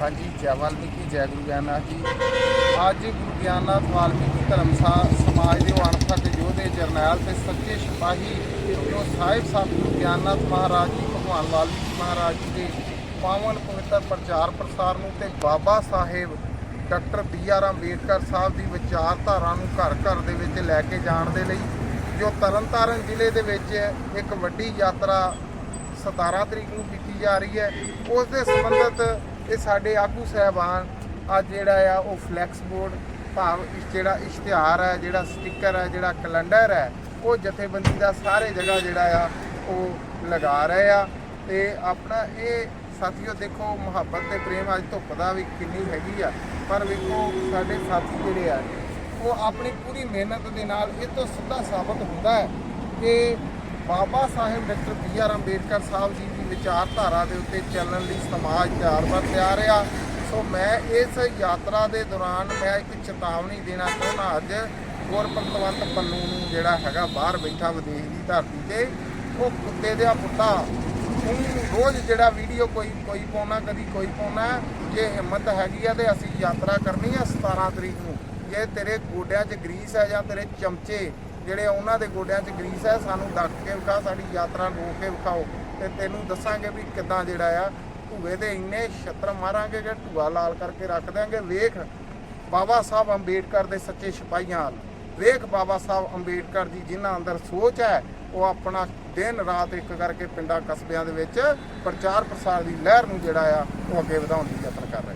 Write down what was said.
ਹਾਂਜੀ, ਜੈ ਵਾਲਮੀਕੀ, ਜੈ ਗੁਰੂ ਗਿਆਨਨਾਥ ਜੀ। ਅੱਜ ਗੁਰੂ ਗਿਆਨਨਾਥ ਵਾਲਮੀਕੀ ਧਰਮ ਸਾ- ਸਮਾਜ ਦੇ ਅਣਥੱਕ ਯੋਧੇ ਜਰਨੈਲ ਤੇ ਸੱਚੇ ਸਿਪਾਹੀ ਜੋ ਸਾਹਿਬ ਸਾਹਿਬ ਗੁਰੂ ਗਿਆਨਨਾਥ ਮਹਾਰਾਜ ਜੀ, ਭਗਵਾਨ ਵਾਲਮੀਕੀ ਮਹਾਰਾਜ ਜੀ ਦੇ ਪਾਵਨ ਪਵਿੱਤਰ ਪ੍ਰਚਾਰ ਪ੍ਰਸਾਰ ਨੂੰ ਤੇ Baba Sahib doctor B R Ambedkar Sahib ਦੀ ਵਿਚਾਰਧਾਰਾ ਨੂੰ ਘਰ ਘਰ ਦੇ ਵਿੱਚ ਲੈ ਕੇ ਜਾਣ ਦੇ ਲਈ, ਜੋ ਤਰਨਤਾਰਨ ਜ਼ਿਲ੍ਹੇ ਦੇ ਵਿੱਚ ਇੱਕ ਵੱਡੀ ਯਾਤਰਾ 17 ਤਰੀਕ ਨੂੰ ਕੀਤੀ ਜਾ ਰਹੀ ਹੈ। ਉਸ ਦੇ ਸੰਬੰਧਿਤ ਇਹ ਸਾਡੇ ਆਗੂ ਸਹਿਬਾਨ ਅੱਜ ਜਿਹੜਾ ਆ, ਉਹ ਫਲੈਕਸ ਬੋਰਡ ਭਾਵ ਇਸ ਜਿਹੜਾ ਇਸ਼ਤਿਹਾਰ ਹੈ, ਜਿਹੜਾ ਸਟicker ਹੈ, ਜਿਹੜਾ ਕੈਲੰਡਰ ਹੈ, ਉਹ ਜਥੇਬੰਦੀ ਦਾ ਸਾਰੇ ਜਗ੍ਹਾ ਜਿਹੜਾ ਆ, ਉਹ ਲਗਾ ਰਹੇ ਆ। ਤੇ ਆਪਣਾ ਇਹ ਸਾਥੀਓ ਦੇਖੋ, ਮੁਹੱਬਤ ਤੇ ਪ੍ਰੇਮ ਅੱਜ ਧੁੱਪ ਦਾ ਵੀ ਕਿੰਨੀ ਹੈਗੀ ਆ। ਪਰ ਵੇਖੋ, ਸਾਡੇ ਸਾਥੀ ਜਿਹੜੇ ਆ, ਉਹ ਆਪਣੀ ਪੂਰੀ ਮਿਹਨਤ ਦੇ ਨਾਲ ਇਹ ਤੋਂ ਸਿੱਧਾ ਸਾਬਤ ਹੁੰਦਾ ਹੈ ਕਿ Baba Sahib doctor B R Ambedkar Sahib ji ਦੀ ਵਿਚਾਰਧਾਰਾ ਦੇ ਉੱਤੇ ਚੱਲਣ ਲਈ ਸਮਾਜ ਤਿਆਰ ਬਰ ਤਿਆਰ ਆ। ਸੋ ਮੈਂ ਇਸ ਯਾਤਰਾ ਦੇ ਦੌਰਾਨ ਮੈਂ ਇੱਕ ਚੇਤਾਵਨੀ ਦੇਣਾ ਚਾਹੁੰਦਾ ਅੱਜ ਗੁਰਪ੍ਰਤਵੰਤ ਪੰਨੂ ਨੂੰ ਜਿਹੜਾ ਹੈਗਾ ਬਾਹਰ ਬੈਠਾ ਵਿਦੇਸ਼ ਦੀ ਧਰਤੀ ਤੇ, ਉਹ ਕੁੱਤੇ ਦੇ ਪੁੱਤਾ। ਉਹਨੂੰ ਰੋਜ਼ ਜਿਹੜਾ ਵੀਡੀਓ ਕੋਈ ਕੋਈ ਪਾਉਣਾ, ਕਦੀ ਕੋਈ ਪਾਉਣਾ, ਜੇ ਹਿੰਮਤ ਹੈਗੀ ਆ ਤੇ ਅਸੀਂ ਯਾਤਰਾ ਕਰਨੀ ਆ 17 ਤਰੀਕ ਨੂੰ। ਜੇ ਤੇਰੇ ਗੋਡਿਆਂ 'ਚ ਗਰੀਸ ਹੈ ਜਾਂ ਤੇਰੇ ਚਮਚੇ ਜਿਹੜੇ ਉਹਨਾਂ ਦੇ ਗੋਡਿਆਂ 'ਚ ਗਰੀਸ ਹੈ, ਸਾਨੂੰ ਦੱਸ ਕੇ ਵਿਖਾ, ਸਾਡੀ ਯਾਤਰਾ ਰੋਕ ਕੇ ਵਿਖਾਓ ਤੇ ਤੈਨੂੰ ਦੱਸਾਂਗੇ ਵੀ ਕਿੱਦਾਂ ਜਿਹੜਾ ਆ, ਧੂਏ ਦੇ ਇੰਨੇ ਛੱਤਰ ਮਾਰਾਂਗੇ ਕਿ ਧੂਆ ਲਾਲ ਕਰਕੇ ਰੱਖ ਦਿਆਂਗੇ। ਵੇਖ ਬਾਬਾ ਸਾਹਿਬ ਅੰਬੇਡਕਰ ਦੇ ਸੱਚੇ ਸਿਪਾਹੀਆਂ ਵੱਲ। ਵੇਖ ਬਾਬਾ ਸਾਹਿਬ ਅੰਬੇਡਕਰ ਜੀ ਜਿਨ੍ਹਾਂ ਅੰਦਰ ਸੋਚ ਹੈ, ਉਹ ਆਪਣਾ ਦਿਨ ਰਾਤ ਇੱਕ ਕਰਕੇ ਪਿੰਡਾਂ ਕਸਬਿਆਂ ਦੇ ਵਿੱਚ ਪ੍ਰਚਾਰ ਪ੍ਰਸਾਰ ਦੀ ਲਹਿਰ ਨੂੰ ਜਿਹੜਾ ਆ, ਉਹ ਅੱਗੇ ਵਧਾਉਣ ਦੀ ਯਤਨ ਕਰ ਰਹੇ